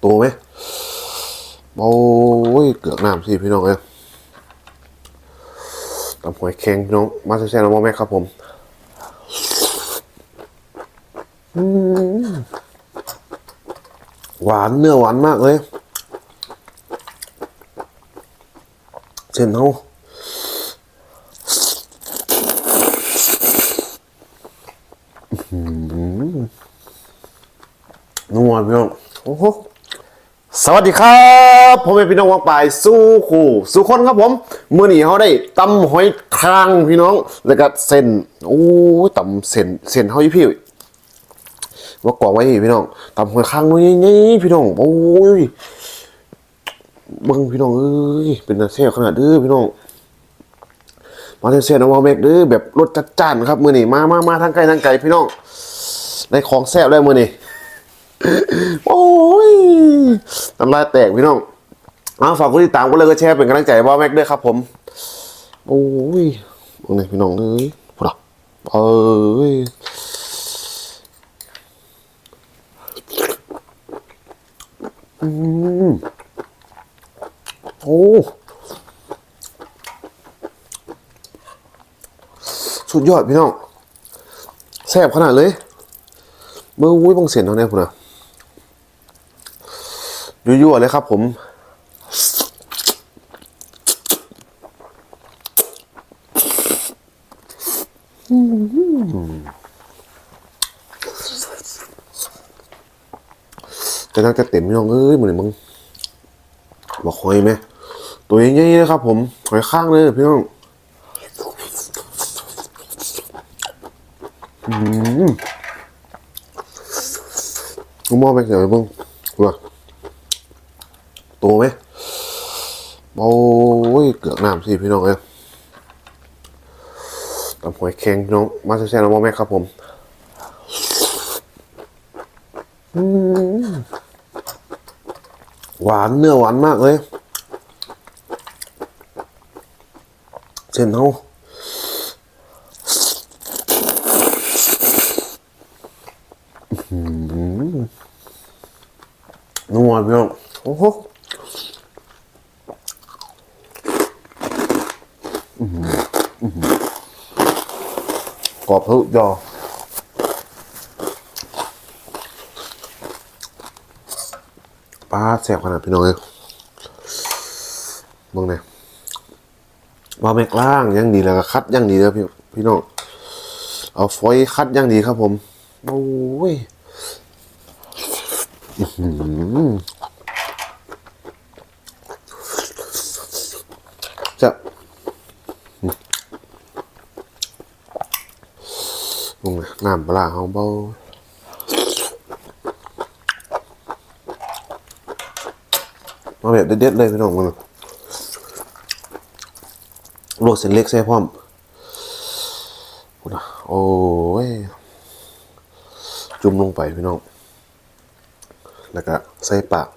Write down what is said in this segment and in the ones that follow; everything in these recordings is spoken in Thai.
โตไหมโอ้ยเกือกน้ำสิพี่น้องเอ้ยตำหอยแข็งพี่น้อง มาแซ่บๆนะพ่อแม่ครับผมอืมหวานเนื้อหวานมากเลย เส้นเขานัวพี่น้องโอ้โห สวัสดีครับผมเป็นพี่น้องวางปลายสู้คู่สู้คนครับผมมื่อนี้เขาได้ตำหอยครางพี่น้องแล้วก็เส้นโอ้ยตำเส้นเส้นเขาอีพี่ว่ากรอกไว้พี่น้องตำหอยครางน้อยนี่พี่น้องโอ้ยเบิ่งพี่น้องเอ้ยเป็นตาแซ่บขนาดเด้อพี่น้องมาเซียนๆนะวอลเมกเด้อแบบรสจัดจ้านครับมือนี่มามามาทางไกลทางไกลพี่น้องได้ของแซ่บแล้วมือนี่โอ้ น้ำลายแตกพี่น้องเอาฝากกดติดตามก็เลยก็แชร์เป็นกำลังใจให้วอลเมกด้วยครับผม โอ้ยตรงนี้พี่น้องเอ้ยพูดอะเอ้ยอืมโอ้สุดยอดพี่น้องแซ่บขนาดเลย เบอร์วุ้ยบังเสียนเท่านี้พุ่นนะ ยั่วๆเลยครับผมจะนั่งจะเต็มพี่น้องเอ้ยเหมือนมึงบอกหอยไหมตัวใหญ่ๆเลยครับผมหอยข้างเลยพี่น้องกูมองไปเดี๋ยวเบิ่งว่าโตไหม โอ้ยเกือกน้ำสิพี่น้องเอ้ยตำหอยแข็งพี่น้อง มาแซ่บๆนะมองแม่ครับผมอืมหวานเนื้อหวานมากเลย เส้นเขานัวพี่น้องโอ้โหอื้อหืออื้อหือ กรอบทะลุจอปลาแสบขนาดพี่น้องเลยมองเนี่ยมาแมกล่างยังดีแล้วก็คัดยังดีแล้วพี่พี่น้อง เอาฟอยล์คัดยังดีครับผม โอ้ยจะลงเลย น้ำปลาร้าเขาเบามาแบบเด็ดๆเลยพี่น้องมันโรดเส้นเล็กใส่พร้อมนะโอ้ย จุ่มลงไปพี่น้อง แล้วก็ใส่ปาก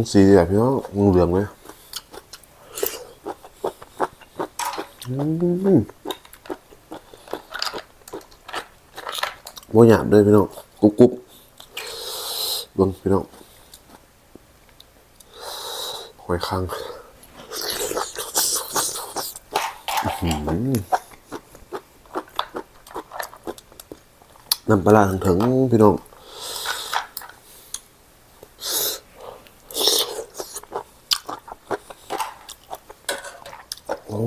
มันสีแบบพี่น้องเหลืองเลยอืมโมหยาบเลยพี่น้องกรุบกรุบเบิ่งพี่น้องหอยคังน้ำปลาร้าถึงๆพี่น้อง อ้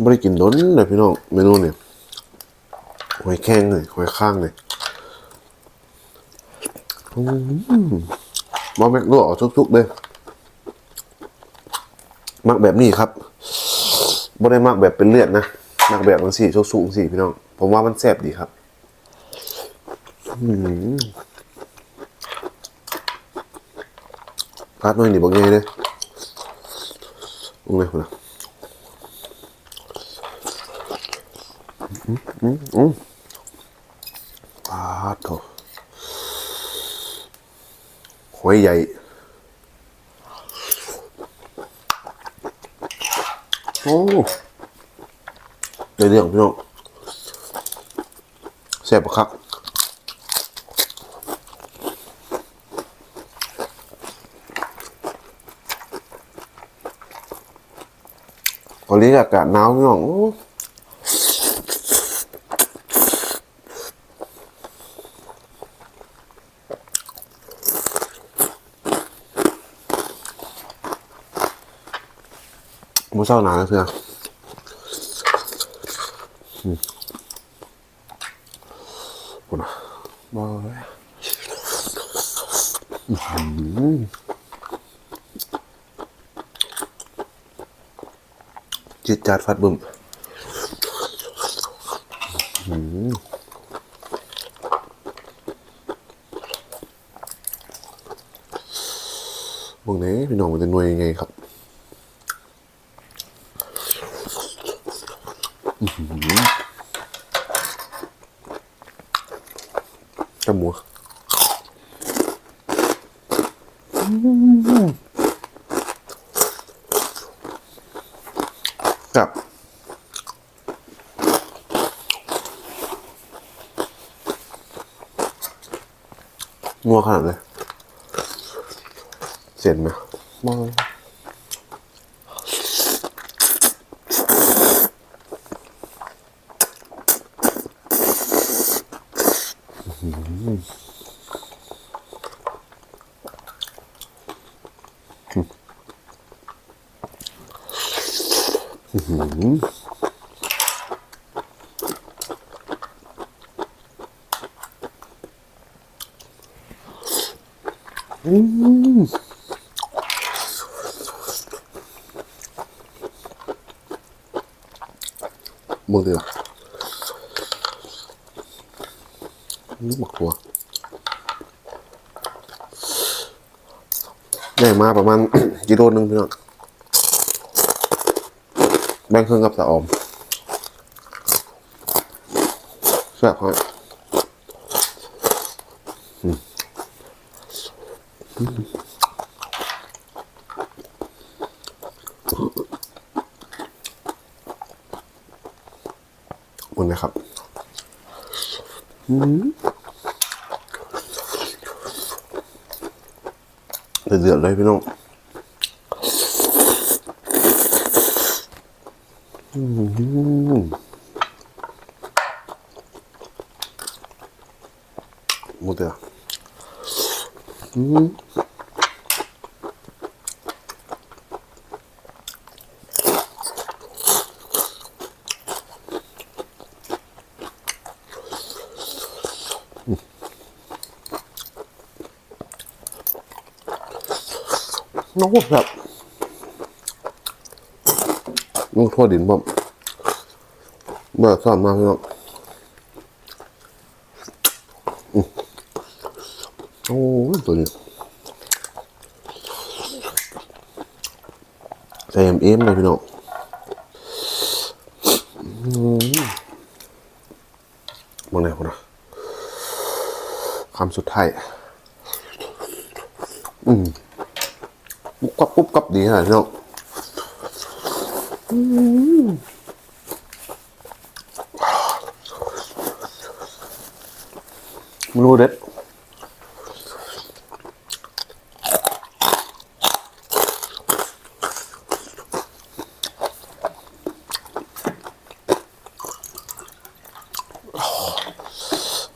ไม่ได้กินโดนเลยพี่น้องเมนูเนี่ยหอยแข้งเลยหอยข้างเลยอืม มาแม็กลวกเอาทุกๆเลยมักแบบนี้ครับบ่ได้มักแบบเป็นเลือดนะมักแบบมันสีชุกๆสีพี่น้อง ผมว่ามันแซ่บดีครับพาดหน่อยนี่บอกไงเลยอุ้งเลยคุณนะอืมอืมอืมพาดโถ หอยใหญ่โอ้ได้เรื่องพี่น้องแซ่บครับตอนนี้อากาศหนาวพี่น้อง โอ้มูเศร้าหนาวแล้วเพื่อนคุณอะมาเลยจิตจัดฟัดบึ้มอื้อหือพวกนี้พี่น้องมันจะนวยยังไงครับ จมูกครับงัวขนาดเลยเสียนไหมมอง มึงดีละนี่หมักหัวได้มาประมาณกิโลนึงพี่น้อง แบ่งครึ่งกับตาอมแซ่บครับหมดเลยครับเดือดๆเลยพี่น้อง อืมหมดเลย อะอืมน้องแบบมึงโทษดินบ่มเมื่อสอนมาพี่น้องโอ้ยตัวนี้ใส่เอ็มเอ็มเลยพี่น้องมองไหนคนนะคำสุดท้ายอืมปุ๊บกับปุ๊บกับดีขนาดนี้เนาะ ไม่รู้เด็ด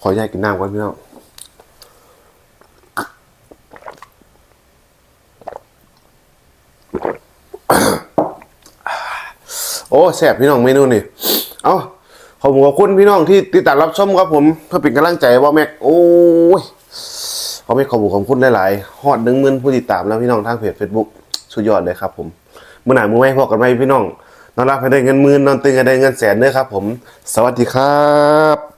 ขอแยกกินน้ำก่อนพี่น้อง แซ่บพี่น้องเมนูนี่เอาขอบคุณขอบคุณพี่น้องที่ติดตามรับชมครับผมเพื่อเป็นกำลังใจว่าแม็กโอ้ยขอไม่ขอบคุณขอบคุณหลายๆฮอดหนึ่งหมื่นผู้ติดตามแล้วพี่น้องทางเพจ Facebook สุดยอดเลยครับผมเมื่อไหนามือไม่พอกันไหมพี่น้องนอนรับให้ได้เงินหมื่นนอนตื่นให้ได้เงินแสนเด้อครับผม สวัสดีครับ